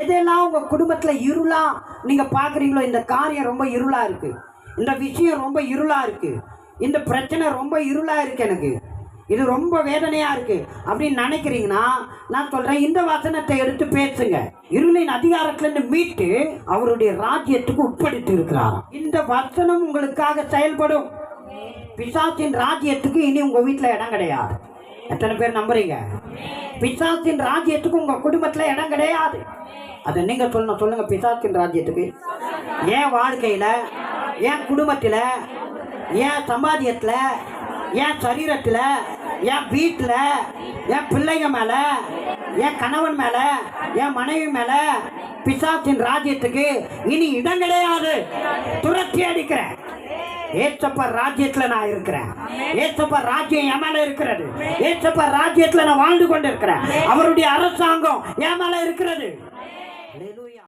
எதெல்லாம் உங்கள் குடும்பத்தில் இருளா நீங்கள் பார்க்குறீங்களோ இந்த காரியம் ரொம்ப இருளாக இருக்குது இந்த விஷயம் ரொம்ப இருளாக இருக்குது இந்த பிரச்சனை ரொம்ப இருளாக இருக்குது எனக்கு. இது ரொம்ப வேதனையாக இருக்குது அப்படின்னு நினைக்கிறீங்கன்னா நான் சொல்கிறேன் இந்த வசனத்தை எடுத்து பேசுங்க. இருளின் அதிகாரத்திலிருந்து மீட்டு அவருடைய ராஜ்யத்துக்கு உட்படுத்தி இருக்கிறார். இந்த வசனம் உங்களுக்காக செயல்படும். பிசாசின் ராஜ்யத்துக்கு இனி உங்கள் வீட்டில் இடம் கிடையாது. எத்தனை பேர் நம்புறீங்க? பிசாசின் ராஜ்யத்துக்கு உங்கள் குடும்பத்தில் இடம் கிடையாது. அதை நீங்கள் சொல்லணும் சொல்லுங்கள் பிசாசின் ராஜ்யத்துக்கு. என் வாழ்க்கையில் ஏன் குடும்பத்தில் ஏன் சம்பாதியத்தில் ஏன் சரீரத்தில் என் வீட்டில் என் பிள்ளைங்க மேலே என் கணவன் மேலே என் மனைவி மேலே பிசாசின் ராஜ்யத்துக்கு இனி இடம் கிடையாது. துரத்தி அடிக்கிறேன். ஏசப்பா ராஜ்யத்துல நான் இருக்கிறேன். ஏசப்பா ராஜ்யம் என் மேல இருக்கிறது. ஏசப்பா ராஜ்யத்துல நான் வாழ்ந்து கொண்டு இருக்கிறேன் அவருடைய அரசாங்கம் என் மேல இருக்கிறது